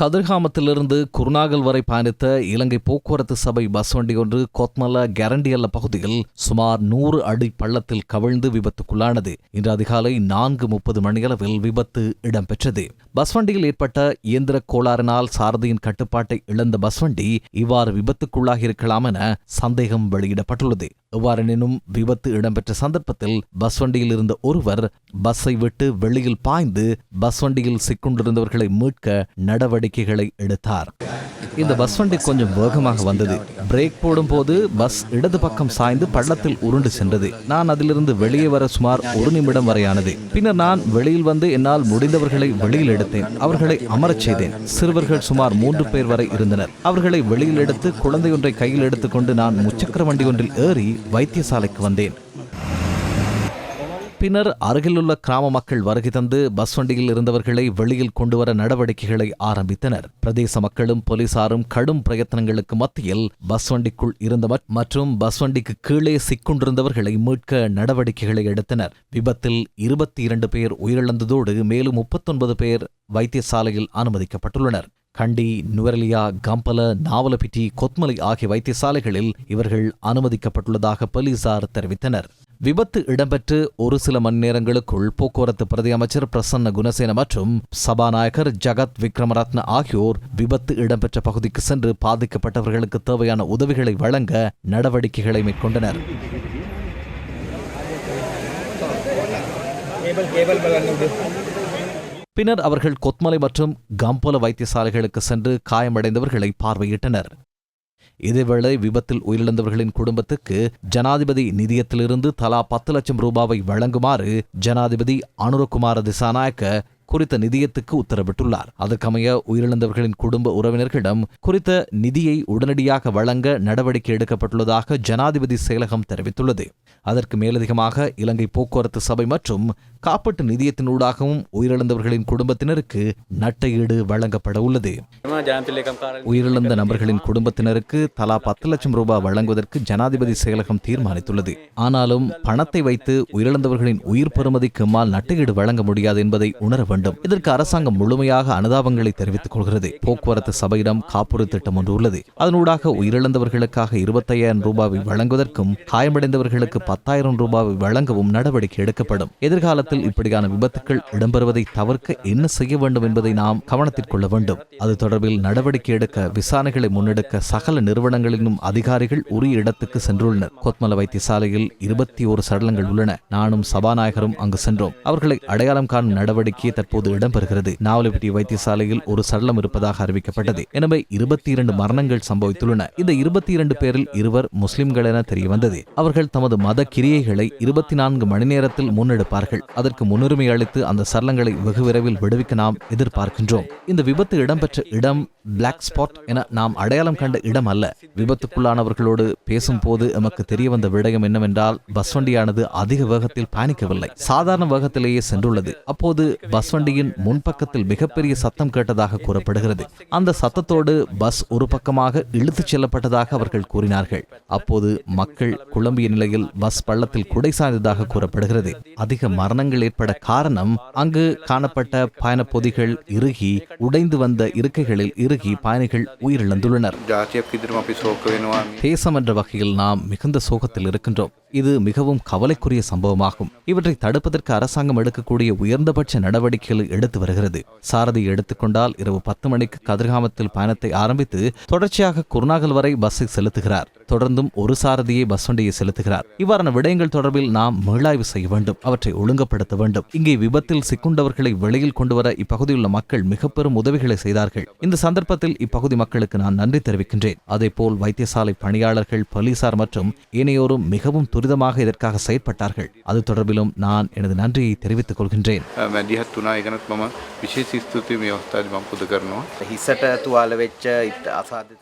கதிர்காமத்திலிருந்து குருநாகல் வரை பயணித்த இலங்கை போக்குவரத்து சபை பஸ் வண்டி ஒன்று கொத்மல கேரண்டியல்ல பகுதியில் சுமார் நூறு அடி பள்ளத்தில் கவிழ்ந்து விபத்துக்குள்ளானது. இன்று அதிகாலை நான்கு முப்பது மணியளவில் விபத்து இடம்பெற்றது. பஸ் வண்டியில் ஏற்பட்ட இயந்திர கோளாறினால் சாரதியின் கட்டுப்பாட்டை இழந்த பஸ் வண்டி இவ்வாறு விபத்துக்குள்ளாகியிருக்கலாம் என சந்தேகம் வெளியிடப்பட்டுள்ளது. எவ்வாறெனினும் விபத்து இடம்பெற்ற சந்தர்ப்பத்தில் பஸ் வண்டியில் இருந்த ஒருவர் பஸ்ஸை விட்டு வெளியில் பாய்ந்து பஸ் வண்டியில் சிக்கொண்டிருந்தவர்களை மீட்க நடவடிக்கைகளை எடுத்தார். இந்த பஸ் வண்டி கொஞ்சம் வேகமாக வந்தது. பிரேக் போடும்போது பஸ் இடது பக்கம் சாய்ந்து பள்ளத்தில் உருண்டு சென்றது. நான் அதிலிருந்து வெளியே வர சுமார் ஒரு நிமிடம் வரையானது. பின்னர் நான் வெளியில் வந்து என்னால் முடிந்தவர்களை வெளியில் எடுத்தேன். அவர்களை அமரச் செய்தேன். சிறுவர்கள் சுமார் மூன்று பேர் வரை இருந்தனர். அவர்களை வெளியில் எடுத்து குழந்தை ஒன்றை கையில் எடுத்துக்கொண்டு நான் முச்சக்கர வண்டி ஒன்றில் ஏறி வைத்தியசாலைக்கு வந்தேன். பின்னர் அருகிலுள்ள கிராம மக்கள் வருகை தந்து பஸ் வண்டியில் இருந்தவர்களை வெளியில் கொண்டுவர நடவடிக்கைகளை ஆரம்பித்தனர். பிரதேச மக்களும் போலீசாரும் கடும் பிரயத்தனங்களுக்கு மத்தியில் பஸ் வண்டிக்குள் இருந்த மற்றும் பஸ் வண்டிக்கு கீழே சிக்கொண்டிருந்தவர்களை மீட்க நடவடிக்கைகளை எடுத்தனர். விபத்தில் இருபத்தி இரண்டு பேர் உயிரிழந்ததோடு மேலும் முப்பத்தொன்பது பேர் வைத்தியசாலையில் அனுமதிக்கப்பட்டுள்ளனர். கண்டி நுவரெலியா கம்பல நாவலபிட்டி கொத்மலை ஆகிய வைத்தியசாலைகளில் இவர்கள் அனுமதிக்கப்பட்டுள்ளதாக போலீசார் தெரிவித்தனர். விபத்து இடம்பெற்று ஒரு சில மணி நேரங்களுக்குள் போக்குவரத்து பிரதி அமைச்சர் பிரசன்ன குணசேன மற்றும் சபாநாயகர் ஜகத் விக்ரமரத்ன ஆகியோர் விபத்து இடம்பெற்ற பகுதிக்கு சென்று பாதிக்கப்பட்டவர்களுக்கு தேவையான உதவிகளை வழங்க நடவடிக்கைகளை மேற்கொண்டனர். பின்னர் அவர்கள் கொத்மலை மற்றும் கம்போல வைத்தியசாலைகளுக்கு சென்று காயமடைந்தவர்களை பார்வையிட்டனர். இதேவேளை விபத்தில் உயிரிழந்தவர்களின் குடும்பத்துக்கு ஜனாதிபதி நிதியத்திலிருந்து தலா பத்து லட்சம் ரூபாவை வழங்குமாறு ஜனாதிபதி அனுரகுமார திசாநாயக்க குறித்த நிதியத்துக்கு உத்தரவிட்டுள்ளார். அதற்கமைய உயிரிழந்தவர்களின் குடும்ப உறவினர்களிடம் குறித்த நிதியை உடனடியாக வழங்க நடவடிக்கை எடுக்கப்பட்டுள்ளதாக ஜனாதிபதி செயலகம் தெரிவித்துள்ளது. அதற்கு மேலதிகமாக இலங்கை போக்குவரத்து சபை மற்றும் காப்பீட்டு நிதியத்தினூடாகவும் உயிரிழந்தவர்களின் குடும்பத்தினருக்கு நட்டஈடு வழங்கப்பட உள்ளது. உயிரிழந்த நபர்களின் குடும்பத்தினருக்கு தலா பத்து லட்சம் ரூபாய் வழங்குவதற்கு ஜனாதிபதி செயலகம் தீர்மானித்துள்ளது. ஆனாலும் பணத்தை வைத்து உயிரிழந்தவர்களின் உயிர் பெறுமதிக்கு எம்மால் நட்டஈடு வழங்க முடியாது என்பதை உணர வேண்டும். இதற்கு அரசாங்கம் முழுமையாக அனுதாபங்களை தெரிவித்துக் கொள்கிறது. போக்குவரத்து சபையிடம் காப்புறு திட்டம் ஒன்று உள்ளது. அதனூடாக உயிரிழந்தவர்களுக்காக இருபத்தையாயிரம் ரூபாவை வழங்குவதற்கும் காயமடைந்தவர்களுக்கு பத்தாயிரம் ரூபாய் வழங்கவும் நடவடிக்கை எடுக்கப்படும். எதிர்காலத்தில் இப்படியான விபத்துக்கள் இடம்பெறுவதை தவிர்க்க என்ன செய்ய வேண்டும் என்பதை நாம் கவனத்தில் கொள்ள வேண்டும். அது தொடர்பில் நடவடிக்கை எடுக்க விசாரணைகளை முன்னெடுக்க சகல நிறுவனங்களிலும் அதிகாரிகள் உரிய இடத்துக்கு சென்றுள்ளனர். கொத்மல வைத்தியசாலையில் இருபத்தி ஒரு சடலங்கள் உள்ளன. நானும் சபாநாயகரும் அங்கு சென்றோம். அவர்களை அடையாளம் காணும் நடவடிக்கை தற்போது இடம்பெறுகிறது. நாவலப்பிட்டி வைத்தியசாலையில் ஒரு சடலம் இருப்பதாக அறிவிக்கப்பட்டது. எனவே இருபத்தி இரண்டு மரணங்கள் சம்பவித்துள்ளன. இந்த இருபத்தி இரண்டு பேரில் இருவர் முஸ்லிம்கள் என தெரிய வந்தது அவர்கள் தமது மத கிரியைகளை இருபத்தி நான்கு மணி நேரத்தில் முன்னெடுப்பார்கள். அதற்கு முன்னுரிமை அளித்து அந்த சரளங்களை வெகு விரைவில் விடுவிக்க நாம் எதிர்பார்க்கின்றோம். இந்த விபத்து இடம்பெற்ற இடம் பிளாக் ஸ்பாட் என நாம் அடையாளம் கண்ட இடம் அல்ல. விபத்துக்குள்ளானவர்களோடு பேசும்போது எமக்கு தெரிய வந்த விடயம் என்னவென்றால் பஸ் வண்டியானது அதிக வேகத்தில் பயணிக்கவில்லை. சாதாரண வேகத்திலேயே சென்றுள்ளது. அப்போது பஸ் வண்டியின் முன்பக்கத்தில் மிகப்பெரிய சத்தம் கேட்டதாக கூறப்படுகிறது. அந்த சத்தத்தோடு பஸ் ஒரு பக்கமாக இழுத்துச் செல்லப்பட்டதாக அவர்கள் கூறினார்கள். அப்போது மக்கள் குழம்பிய நிலையில் பஸ் மனாஸ் பள்ளத்தில் குடை சாய்ந்ததாக கூறப்படுகிறது. அதிக மரணங்கள் ஏற்பட காரணம் அங்கு காணப்பட்ட பயண பொதிகள் இறுகி உடைந்து வந்த இருக்கைகளில் இறுகி பயணிகள் உயிரிழந்துள்ளனர். தேசம் என்ற வகையில் நாம் மிகுந்த சோகத்தில் இருக்கின்றோம். இது மிகவும் கவலைக்குரிய சம்பவமாகும். இவற்றை தடுப்பதற்கு அரசாங்கம் எடுக்கக்கூடிய உயர்ந்தபட்ச நடவடிக்கைகளை எடுத்து வருகிறது. சாரதியை எடுத்துக்கொண்டால் இரவு பத்து மணிக்கு கதிர்காமத்தில் பயணத்தை ஆரம்பித்து தொடர்ச்சியாக குருநாகல் வரை பஸ்ஸை செலுத்துகிறார். தொடர்ந்தும் ஒரு சாரதியை பஸ் வண்டியை செலுத்துகிறார். இவ்வாறான விடயங்கள் தொடர்பில் நாம் மீளாய்வு செய்ய வேண்டும். அவற்றை ஒழுங்குபடுத்த வேண்டும். இங்கே விபத்தில் சிக்குண்டவர்களை வெளியில் கொண்டுவர இப்பகுதியில் உள்ள மக்கள் மிக பெரும் உதவிகளை செய்தார்கள். இந்த சந்தர்ப்பத்தில் இப்பகுதி மக்களுக்கு நான் நன்றி தெரிவிக்கின்றேன். அதேபோல் வைத்தியசாலை பணியாளர்கள் போலீசார் மற்றும் இணையோரும் மிகவும் துரிதமாக இதற்காக செயற்பட்டார்கள். அது தொடர்பிலும் நான் எனது நன்றியை தெரிவித்துக் கொள்கின்றேன்.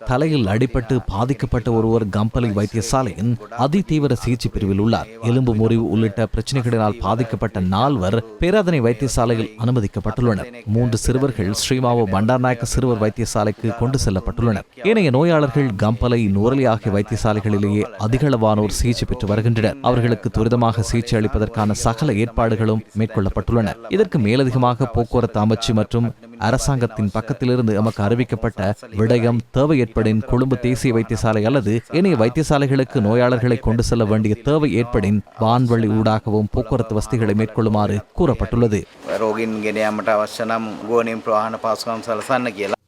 தலையில் அடிபட்டு பாதிக்கப்பட்ட ஒருவர் கம்பலி வைத்தியசாலையின் அதிதீவிர சிகிச்சை பிரிவில் உள்ளார். எலும்பு முறிவு உள்ளிட்ட பிரச்சனைகளினால் பாதிக்கப்பட்ட நால்வர் பேராதனை வைத்தியசாலையில் அனுமதிக்கப்பட்டுள்ளனர். மூன்று சிறுவர்கள் ஸ்ரீமாவோ பண்டார்நாயக்க சிறுவர் வைத்தியசாலைக்கு கொண்டு செல்லப்பட்டுள்ளனர். ஏனைய நோயாளர்கள் கம்பலை நுரலி ஆகிய வைத்தியசாலைகளிலேயே அதிகளவானோர் சிகிச்சை பெற்று வருகின்றனர். அவர்களுக்கு துரிதமாக சிகிச்சை அளிப்பதற்கான சகல ஏற்பாடுகளும் மேற்கொள்ளப்பட்டுள்ளன. இதற்கு மேலதிகமாக போக்குவரத்து அமைச்சு மற்றும் அரசாங்கத்தின் பக்கத்திலிருந்து எமக்கு அறிவிக்கப்பட்ட விடயம் தேவை ஏற்படின் கொழும்பு தேசிய வைத்தியசாலை அல்லது ஏனைய வைத்தியசாலைகளுக்கு நோயாளர்களை கொண்டு செல்ல வேண்டிய தேவை ஏற்படின் வான்வழி ஊடாகவும் போக்குவரத்து வசதிகளை மேற்கொள்ளுமாறு கூறப்பட்டுள்ளது.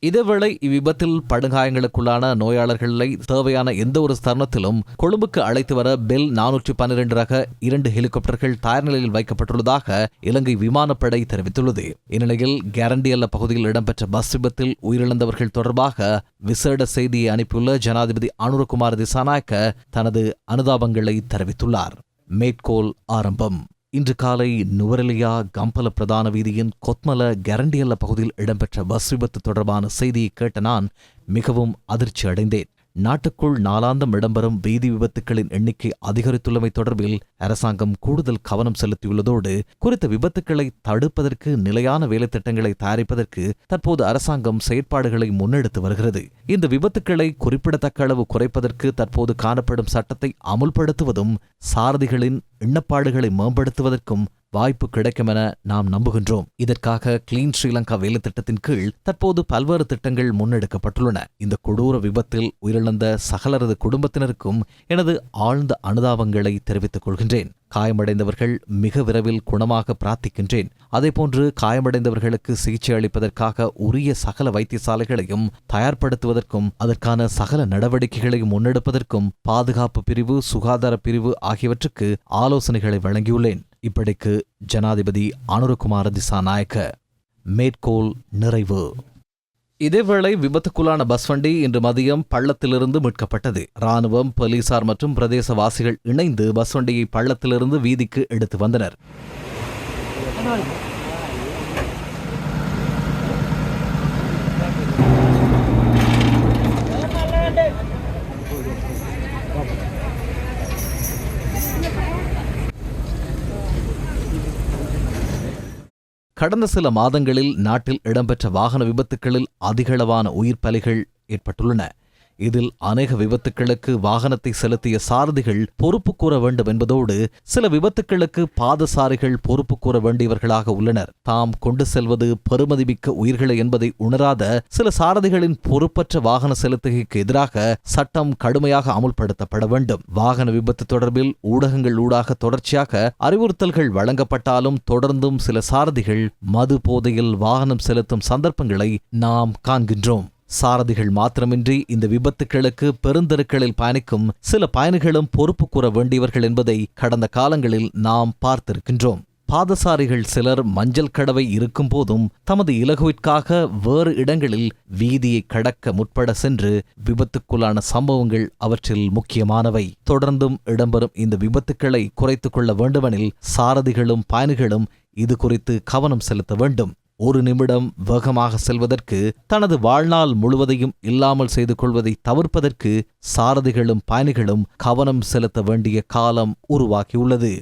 இதேவேளை இவ்விபத்தில் படுகாயங்களுக்குள்ளான நோயாளர்களை தேவையான எந்த ஒரு தருணத்திலும் கொழும்புக்கு அழைத்து வர பெல் நானூற்று பன்னிரண்டு ரக இரண்டு ஹெலிகாப்டர்கள் தயார் நிலையில் வைக்கப்பட்டுள்ளதாக இலங்கை விமானப்படை தெரிவித்துள்ளது. இந்நிலையில் கேரண்டி அல்ல பகுதியில் இடம்பெற்ற பஸ் விபத்தில் உயிரிழந்தவர்கள் தொடர்பாக விசேட செய்தியை அனுப்பியுள்ள ஜனாதிபதி அனுரகுமார் திசாநாயக்க தனது அனுதாபங்களை தெரிவித்துள்ளார். மேற்கோள் ஆரம்பம். இன்று காலை நுவரெலியா கம்பல பிரதான வீதியின் கொத்மல கரண்டியல்ல பகுதியில் இடம்பெற்ற பஸ் விபத்து தொடர்பான செய்தியை கேட்ட நான் மிகவும் அதிர்ச்சி அடைந்தேன் நாட்டுக்குள் நாளாந்தம் இடம்பெறும் வீதி விபத்துக்களின் எண்ணிக்கை அதிகரித்துள்ளமை தொடர்பில் அரசாங்கம் கூடுதல் கவனம் செலுத்தியுள்ளதோடு குறித்த விபத்துக்களை தடுப்பதற்கு நிலையான வேலைத்திட்டங்களை தயாரிப்பதற்கு தற்போது அரசாங்கம் செயற்பாடுகளை முன்னெடுத்து வருகிறது. இந்த விபத்துக்களை குறிப்பிடத்தக்க அளவு குறைப்பதற்கு தற்போது காணப்படும் சட்டத்தை அமுல்படுத்துவதும் சாரதிகளின் எண்ணப்பாடுகளை மேம்படுத்துவதற்கும் வாய்ப்பு கிடைக்கும் என நாம் நம்புகின்றோம். இதற்காக கிளீன் ஸ்ரீலங்கா வேலை திட்டத்தின் கீழ் தற்போது பல்வேறு திட்டங்கள் முன்னெடுக்கப்பட்டுள்ளன. இந்த கொடூர விபத்தில் உயிரிழந்த சகலரது குடும்பத்தினருக்கும் எனது ஆழ்ந்த அனுதாபங்களை தெரிவித்துக் கொள்கின்றேன். காயமடைந்தவர்கள் மிக விரைவில் குணமாக பிரார்த்திக்கின்றேன். அதேபோன்று காயமடைந்தவர்களுக்கு சிகிச்சை அளிப்பதற்காக உரிய சகல வைத்தியசாலைகளையும் தயார்படுத்துவதற்கும் அதற்கான சகல நடவடிக்கைகளையும் முன்னெடுப்பதற்கும் பாதுகாப்பு பிரிவு சுகாதார பிரிவு ஆகியவற்றுக்கு ஆலோசனைகளை வழங்கியுள்ளேன். இப்படிக்கு ஜனாதிபதி அனுரகுமார திசாநாயக்க மேற்கோள் நிறைவு. இதேவேளை விபத்துக்குள்ளான பஸ் வண்டி இன்று மதியம் பள்ளத்திலிருந்து மீட்கப்பட்டது. ராணுவம் போலீசார் மற்றும் பிரதேசவாசிகள் இணைந்து பஸ் வண்டியை பள்ளத்திலிருந்து வீதிக்கு எடுத்து வந்தனர். கடந்த சில மாதங்களில் நாட்டில் இடம்பெற்ற வாகன விபத்துக்களில் அதிகளவான உயிர் பலிகள் ஏற்பட்டுள்ளன. இதில் அநேக விபத்துக்களுக்கு வாகனத்தை செலுத்திய சாரதிகள் பொறுப்பு கூற வேண்டும் என்பதோடு சில விபத்துக்களுக்கு பாதசாரிகள் பொறுப்பு கூற வேண்டியவர்களாக உள்ளனர். தாம் கொண்டு செல்வது பெருமதிமிக்க உயிர்களை என்பதை உணராத சில சாரதிகளின் பொறுப்பற்ற வாகன செலுத்துகைக்கு எதிராக சட்டம் கடுமையாக அமுல்படுத்தப்பட வேண்டும். வாகன விபத்து தொடர்பில் ஊடகங்கள் ஊடாக தொடர்ச்சியாக அறிவுறுத்தல்கள் வழங்கப்பட்டாலும் தொடர்ந்தும் சில சாரதிகள் மது போதையில் வாகனம் செலுத்தும் சந்தர்ப்பங்களை நாம் காண்கின்றோம். சாரதிகள் மாத்திரமின்றி இந்த விபத்துக்களுக்கு பெருந்தெருக்களில் பயணிக்கும் சில பயணிகளும் பொறுப்பு கூற வேண்டியவர்கள் என்பதை கடந்த காலங்களில் நாம் பார்த்திருக்கின்றோம். பாதசாரிகள் சிலர் மஞ்சள் கடவை இருக்கும் போதும் தமது இலகுவிற்காக வேறு இடங்களில் வீதியை கடக்க முற்பட சென்று விபத்துக்குள்ளான சம்பவங்கள் அவற்றில் முக்கியமானவை. தொடர்ந்தும் இடம்பெறும் இந்த விபத்துக்களை குறைத்துக் கொள்ள வேண்டுமெனில் சாரதிகளும் பயணிகளும் இது குறித்து கவனம் செலுத்த வேண்டும். ஒரு நிமிடம் வேகமாக செல்வதற்கு தனது வாழ்நாள் முழுவதையும் இல்லாமல் செய்து கொள்வதை தவிர்ப்பதற்கு சாரதிகளும் பயணிகளும் கவனம் செலுத்த வேண்டிய காலம் உருவாகியுள்ளது.